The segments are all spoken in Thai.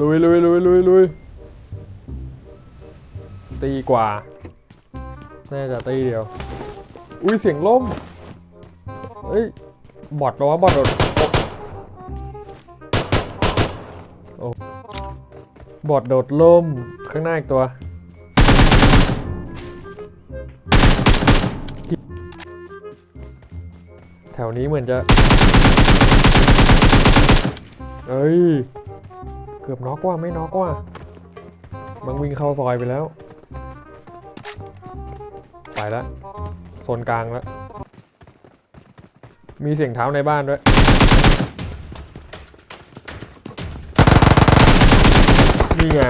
ลุยลุยลุยลุยลุยตีกว่า น่าจะตีเดียว อุ้ยเสียงล่มเอ้ย บอดปะวะบอดโดดโอ้บอดโดดล่ม ข้างหน้าอีกตัวแถวนี้เหมือนจะ เอ้ย เกือบน็อกว่าไม่น็อกว่าบางวิ่งเข้าซอยไปแล้ว ไปแล้วโซนกลางแล้ว มีเสียงเท้าในบ้านด้วย นี่ไง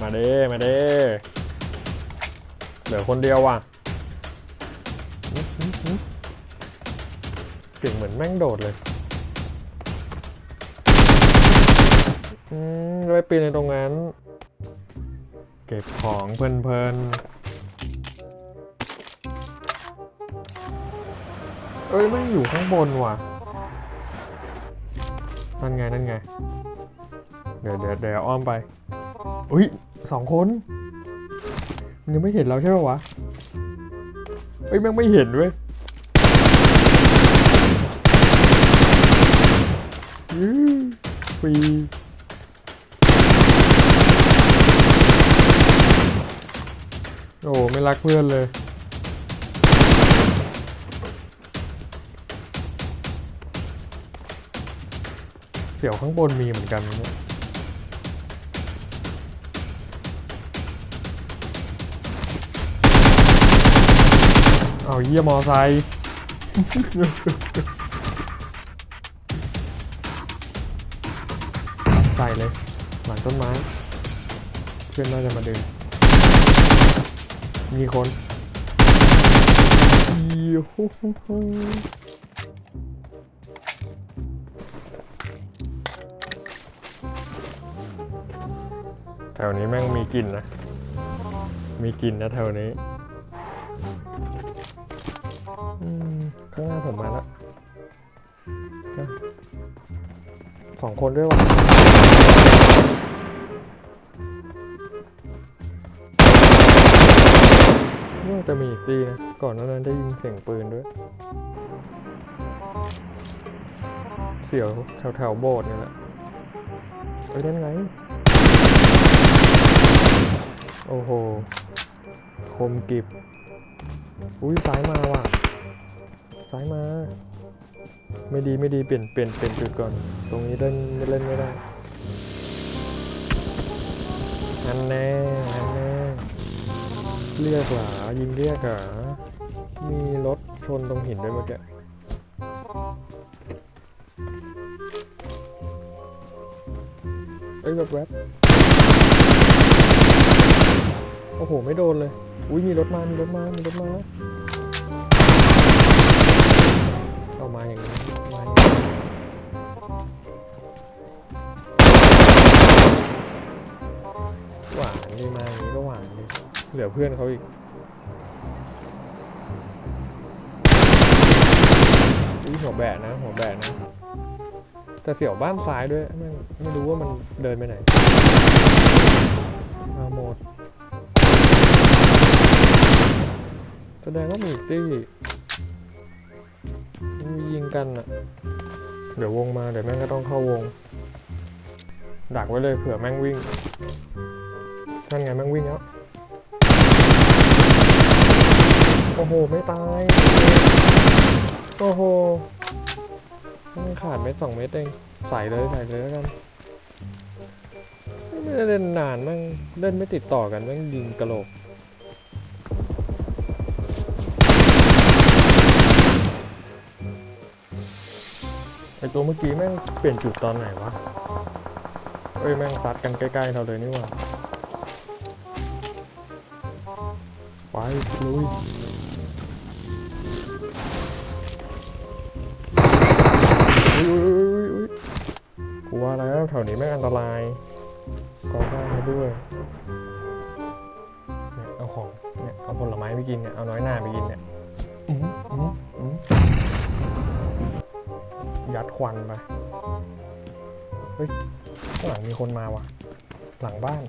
มาเด้ มาเด้ เหลือคนเดียวว่ะเสียงเหมือนแม่งโดดเลย อืมไว้ปีนในตรงนั้น เก็บของเพลินๆ เอ้ยไม่อยู่ข้างบนว่ะ นั่นไง นั่นไง เดี๋ยวเดี๋ยวเดี๋ยวอ้อมไป อุ้ยสองคนมันยังไม่เห็นเราใช่ไหมวะ เอ้ยแม่งไม่เห็นเว้ยยื้อฟรี โอ้ไม่รักเพื่อนเลย เสี่ยวข้างบนมีเหมือนกันนะเนี่ยเอาเยี่ยมอไซค์ใส่เลย หลังต้นไม้ เพื่อนน่าจะมาเดึง มีคนยูฮูฮูแถวนี้แม่งมีกลิ่นนะ มีกลิ่นนะแถวนี้อข้างหน้าผมมาแล้วนะสองคนด้วยวะ น่าจะมีอีกตีนะ ก่อนหนานั้นได้ยินเสียงปืนด้วย เสียวแถวแถวๆโบสถ์นี่แหละไปด้านไง โอ้โห คมกิบ อุ้ยซ้ายมาว่ะ ซ้ายมา ไม่ดีไม่ดีเปลี่ยนเปลี่ยนเปลี่ยนจุดก่อน ตรงนี้เล่นไม่เล่นไม่ได้อันแน่อันแน่ เรียกหรอยิงเรียกหรอมีรถชนตรงหินด้วยเมื่อกี้เอ้ยแบบแวบโอ้โห ไม่โดนเลย อุ้ยมีรถมา มีรถมา มีรถมาเอามาอย่างนี้มาอย่างนี้หวานดีมาอย่างนี้ก็หวานดี เหลือเพื่อนเขาอีกอุ้ยหัวแบะนะ หัวแบะนะ แต่เสี่ยวบ้านซ้ายด้วยไม่ไม่รู้ว่ามันเดินไปไหน มาหมด แสดงว่ามีอีกที่มียิงกันอะเดี๋ยววงมาเดี๋ยวแม่งก็ต้องเข้าวง ดักไว้เลยเผื่อแม่งวิ่งนั่นไงแม่งวิ่งแล้ว โอ้โห ไม่ตาย โอ้โหมันขาดเม็ดสองเม็ดเอง ใส่เลยใส่เลยแล้วกัน ไม่ได้เล่นนานแม่งเล่นไม่ติดต่อกันแม่งยิงกระโหลกไอตัวเมื่อกี้แม่งเปลี่ยนจุดตอนไหนวะ เอ้ยแม่งซัดกันใกล้ๆเราเลยนี่หว่า ลุยอุ้ยอุ้ยอุ้ยอุ้ยกูว่าแล้วแถวนี้แม่อันตรายกองบ้ามาด้วยเนี่ยเอาของเนี่ยเอาผลไม้ไปกินเนี่ยเอาน้อยหน้าไปกินเนี่ยอื้ออื้ออื้อยัดควันไปเฮ้ยข้างหลังมีคนมาว่ะ หลังบ้าน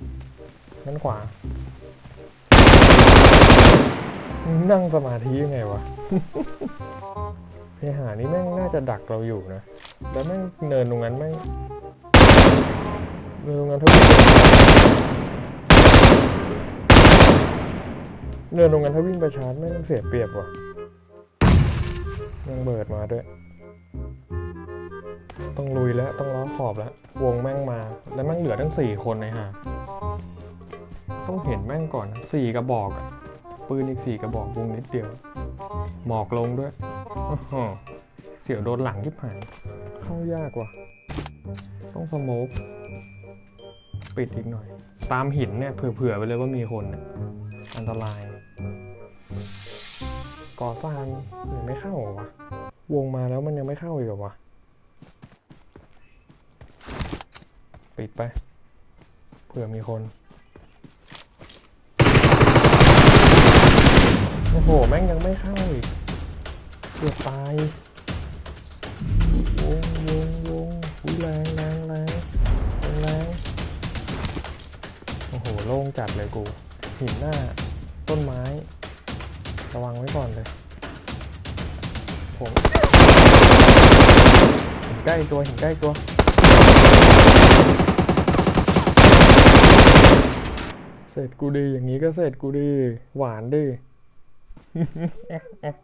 ด้านขวามึง นั่งสมาธิยังไงวะไอหานี่แม่งน่าจะดักเราอยู่นะ แล้วแม่งเนินตรงนั้นแม่งเนินตรงนั้นเท่าวิ่งเนินตรงนั้นถ้าวิ่งไปชาร์จแม่งเสียเปรียบว่ะยังเบิดมาด้วย ต้องลุยแล้วต้องล้อขอบแล้ว วงแม่งมา แล้วแม่งเหลือทั้งสี่คนเลยฮะ ต้องเห็นแม่งก่อนนะสี่กระบอกอะ ปืนอีกสี่กระบอกวงนิดเดียว หมอกลงด้วยเสียวโดนหลังยิบหายเข้ายากว่ะ ต้องสโมกปิดอีกหน่อย ตามหินเนี่ย เผื่อๆไปเลยว่ามีคนเนี่ยอันตราย ก่อสร้างยังไม่เข้าเหรอวะ วงมาแล้วมันยังไม่เข้าอีกเหรอวะ ปิดไป เผื่อมีคน โอ้โหแม่งยังไม่เข้าอีกเกือบตายวงวงวงอุ้ยแรงแรงแรงแรงแรงโอ้โหโล่งจัดเลยกูหินหน้า ต้นไม้ ระวังไว้ก่อนเลยผมห็นใกล้ตัวห็นใกล้ตัวเสร็จกูดีอย่างนี้ก็เสร็จกูดีหวานดิ Ha ha ha.